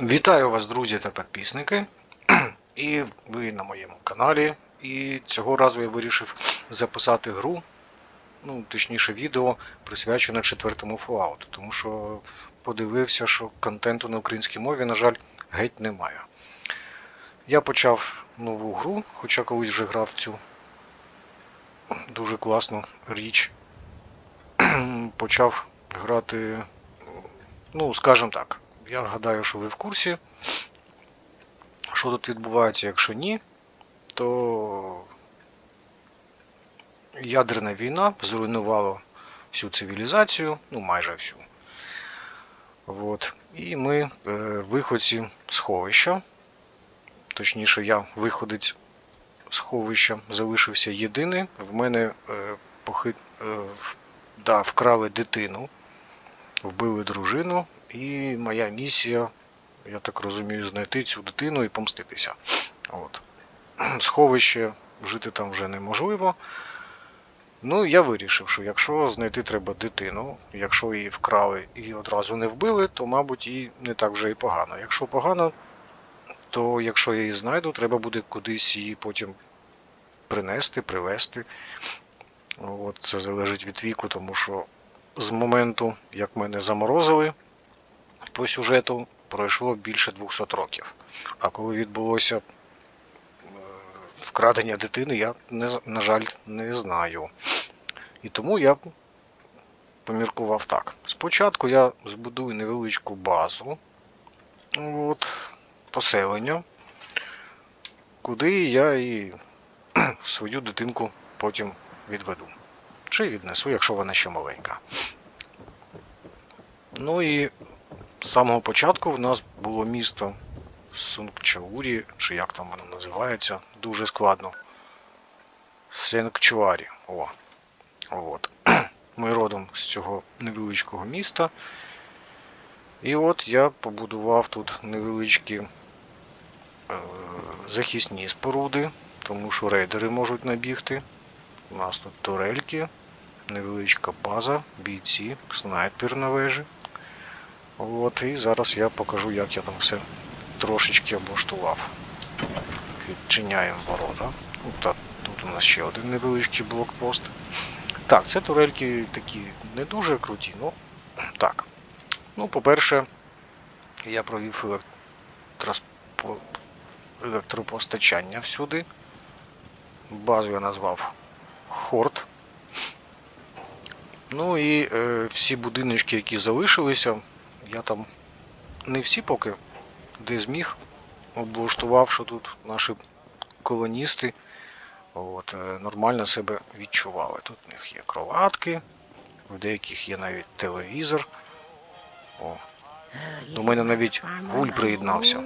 Вітаю вас, друзі та підписники. І ви на моєму каналі. І цього разу я вирішив записати гру, ну, точніше, відео, присвячене четвертому Fallout, тому що подивився, що контенту на українській мові, на жаль, геть немає. Я почав нову гру, хоча колись вже грав цю дуже класну річ. Почав грати, ну, скажімо так, я гадаю, що ви в курсі, що тут відбувається, якщо ні, то ядерна війна зруйнувала всю цивілізацію, ну майже всю. От. І ми е, виходці сховища, точніше, я виходець сховища залишився єдиний. В мене е, похит, е, да, вкрали дитину, вбили дружину, і моя місія, я так розумію, знайти цю дитину і помститися. От. Сховище жити там вже неможливо. Ну, я вирішив, що якщо знайти треба дитину, якщо її вкрали і одразу не вбили, то, мабуть, і не так вже і погано. Якщо погано, то якщо я її знайду, треба буде кудись її потім принести, привезти. От, це залежить від віку, тому що з моменту, як мене заморозили, по сюжету пройшло більше 200 років. А коли відбулося е, вкрадення дитини, я, на жаль, не знаю. І тому я поміркував так. Спочатку я збудую невеличку базу, от, поселення, куди я і свою дитинку потім відведу. Чи віднесу, якщо вона ще маленька. Ну і з самого початку в нас було місто Сунгчаурі, чи як там воно називається, дуже складно. Сенкчуарі. О. От. Ми родом з цього невеличкого міста. І от я побудував тут невеличкі е, захисні споруди, тому що рейдери можуть набігти. У нас тут турельки, невеличка база, бійці, снайпер на вежі. От, і зараз я покажу, як я там все трошечки облаштував. Відчиняємо ворота. Ну, тут у нас ще один невеличкий блокпост. Так, це турельки такі не дуже круті, ну так. Ну, по-перше, я провів електроспо... електропостачання всюди. Базу я назвав Хорт. Ну і е, всі будиночки, які залишилися, я там не всі поки, де зміг, облаштував, що тут наші колоністи от, е, нормально себе відчували. Тут в них є кроватки, в деяких є навіть телевізор. О, До мене навіть гуль приєднався.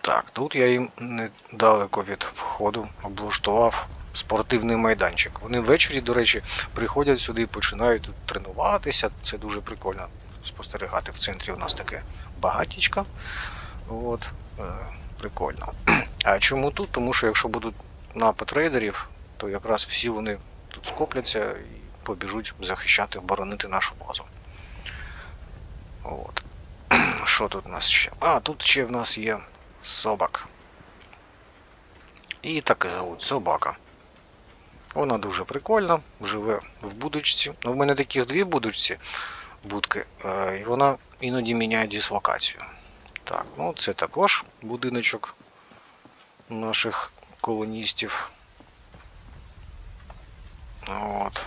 Так, тут я їм недалеко від входу облаштував спортивний майданчик. Вони ввечері, до речі, приходять сюди і починають тут тренуватися. Це дуже прикольно спостерігати. В центрі у нас таке багатічка. От, е, прикольно. А чому тут? Тому що якщо будуть напад рейдерів, то якраз всі вони тут скопляться і побіжуть захищати, боронити нашу базу. От. Що тут у нас ще? А, тут ще в нас є собак. І так і зовуть собака. Вона дуже прикольна, живе в будочці. Ну, в мене таких дві будочці, будки, е, і вона іноді міняє дислокацію. Так, ну це також будиночок наших колоністів. От.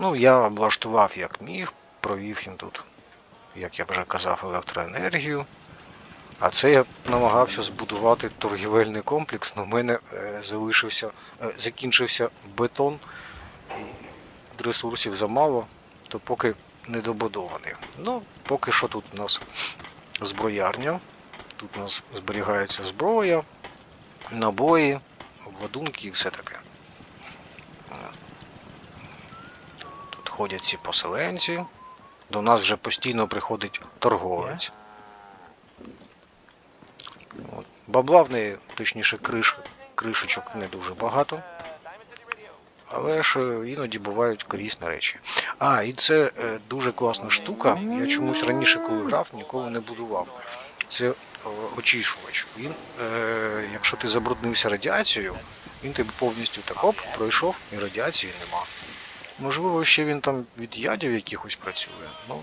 Ну, я облаштував як міг, провів їм тут, як я вже казав, електроенергію. А це я намагався збудувати торгівельний комплекс, але в мене е, залишився, е, закінчився бетон, і ресурсів замало, то поки не добудований. Ну, поки що тут у нас зброярня, тут у нас зберігається зброя, набої, обладунки і все таке. Тут ходять ці поселенці. До нас вже постійно приходить торговець. От. Бабла в неї, точніше, криш, кришечок не дуже багато. але ж е, іноді бувають корисні речі. А, і це е, дуже класна штука. Я чомусь раніше, коли грав, ніколи не будував. Це е, очищувач. Він, е, якщо ти забруднився радіацією, він тобі повністю так оп, пройшов і радіації нема. Можливо, ще він там від ядів якихось працює. Ну,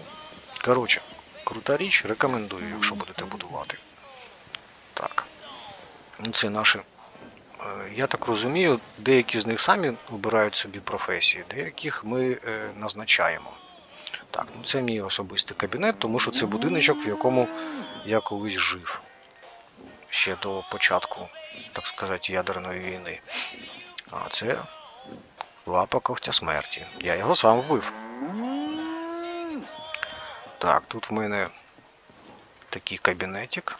коротше, крута річ, рекомендую, якщо будете будувати. Так. Це наші. е, Я так розумію, деякі з них самі обирають собі професії, деяких ми е, назначаємо. Так, ну це мій особистий кабінет, тому що це будиночок, в якому я колись жив. Ще до початку, так сказати, ядерної війни. А це лапа когтя смерті. Я його сам вбив. Так, тут в мене такий кабінетик.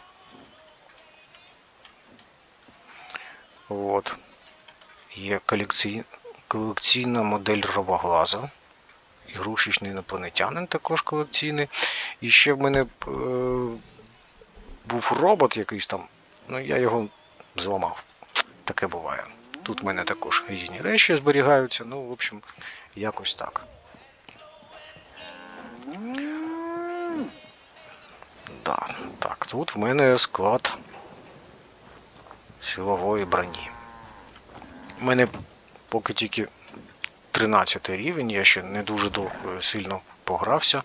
От. Є колекцій... колекційна модель робоглаза. Ігрушечний інопланетянин також колекційний. І ще в мене е, був робот якийсь там, ну я його зламав. Таке буває. Тут в мене також різні речі зберігаються, ну, в общем, якось так. Да, так, тут в мене склад силової броні. У мене поки тільки 13 рівень, я ще не дуже довго сильно погрався.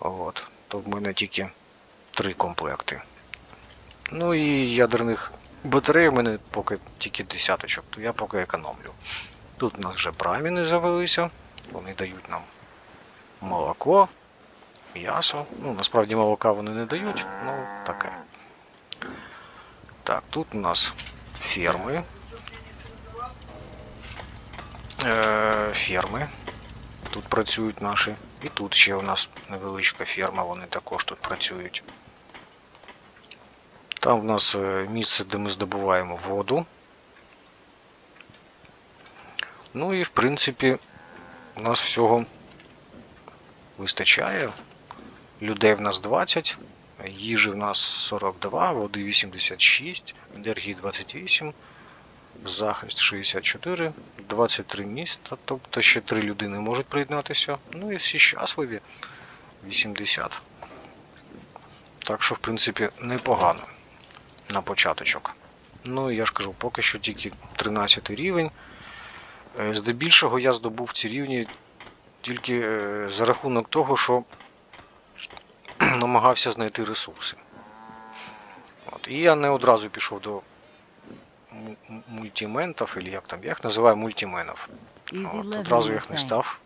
От, то в мене тільки три комплекти. Ну і ядерних батарей у мене поки тільки десяточок, то я поки економлю. Тут у нас вже браміни завелися, вони дають нам молоко, м'ясо. Ну, насправді молока вони не дають, ну таке. Так, тут у нас ферми. Е, ферми. Тут працюють наші. І тут ще у нас невеличка ферма, вони також тут працюють. Там в нас е, місце, де ми здобуваємо воду. Ну і в принципі у нас всього вистачає. Людей в нас 20, їжі в нас 42, води 86, енергії 28, захист 64, 23 міста, тобто ще 3 людини можуть приєднатися. Ну і всі щасливі 80. Так що, в принципі, непогано на початочок. Ну, я ж кажу, поки що тільки 13 рівень. Е, Здебільшого я здобув ці рівні тільки е, за рахунок того, що намагався знайти ресурси. От. І я не одразу пішов до му- мультиментів, або як там, я їх називаю мультименів. От, одразу їх не став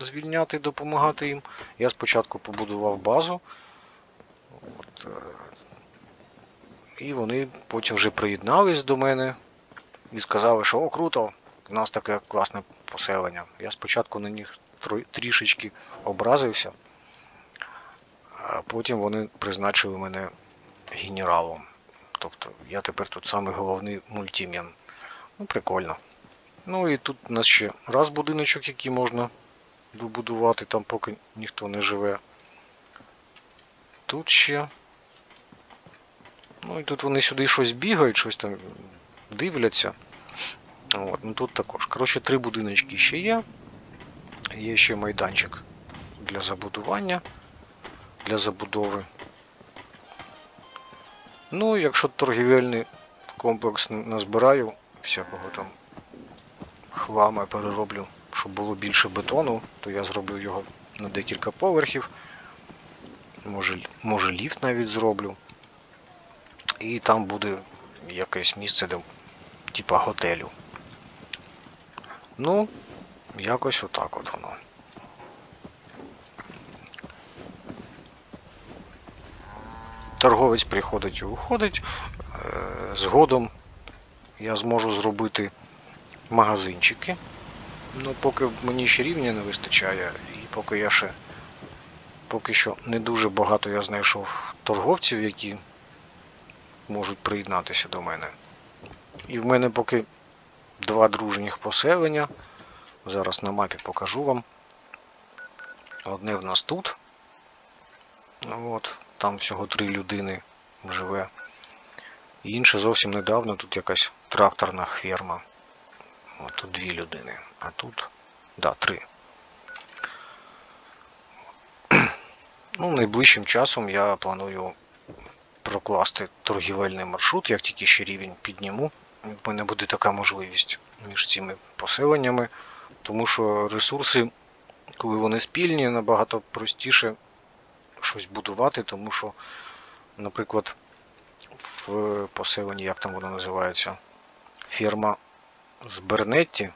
звільняти, допомагати їм. Я спочатку побудував базу. От, е, і вони потім вже приєднались до мене і сказали, що о, круто, в нас таке класне поселення. Я спочатку на них трішечки образився, а потім вони призначили мене генералом. Тобто я тепер тут самий головний мультимен. Ну, прикольно. Ну і тут у нас ще раз будиночок, який можна добудувати, там поки ніхто не живе. Тут ще. Ну і тут вони сюди щось бігають, щось там дивляться. От, ну тут також. Коротше, три будиночки ще є. Є ще майданчик для забудування, для забудови. Ну, якщо торгівельний комплекс назбираю всякого там хлама перероблю, щоб було більше бетону, то я зроблю його на декілька поверхів. Може, може ліфт навіть зроблю. І там буде якесь місце, де типа готелю. Ну, якось отак от воно. Торговець приходить і уходить. Е, Згодом я зможу зробити магазинчики. Ну, поки мені ще рівня не вистачає, і поки я ще поки що не дуже багато я знайшов торговців, які можуть приєднатися до мене. І в мене поки два дружніх поселення. Зараз на мапі покажу вам. Одне в нас тут. Ну От, там всього три людини живе. І інше зовсім недавно тут якась тракторна ферма. О, тут дві людини, а тут. Да, три. Ну, найближчим часом я планую прокласти торгівельний маршрут, як тільки ще рівень підніму. В мене буде така можливість між цими поселеннями, тому що ресурси, коли вони спільні, набагато простіше щось будувати, тому що, наприклад, в поселенні, як там воно називається, ферма з Бернетті.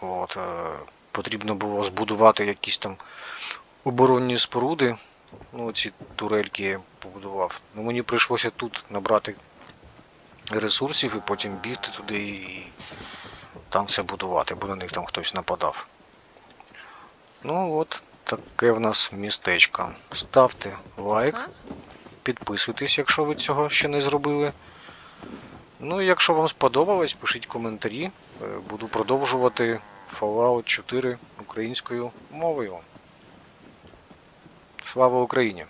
От, е, потрібно було збудувати якісь там оборонні споруди. Ну, ці турельки я побудував. Ну, мені прийшлося тут набрати ресурсів і потім бігти туди і там все будувати, бо на них там хтось нападав. Ну от таке в нас містечко. Ставте лайк, підписуйтесь, якщо ви цього ще не зробили. Ну, і якщо вам сподобалось, пишіть коментарі. Е, Буду продовжувати Fallout 4 українською мовою. Слава Україні!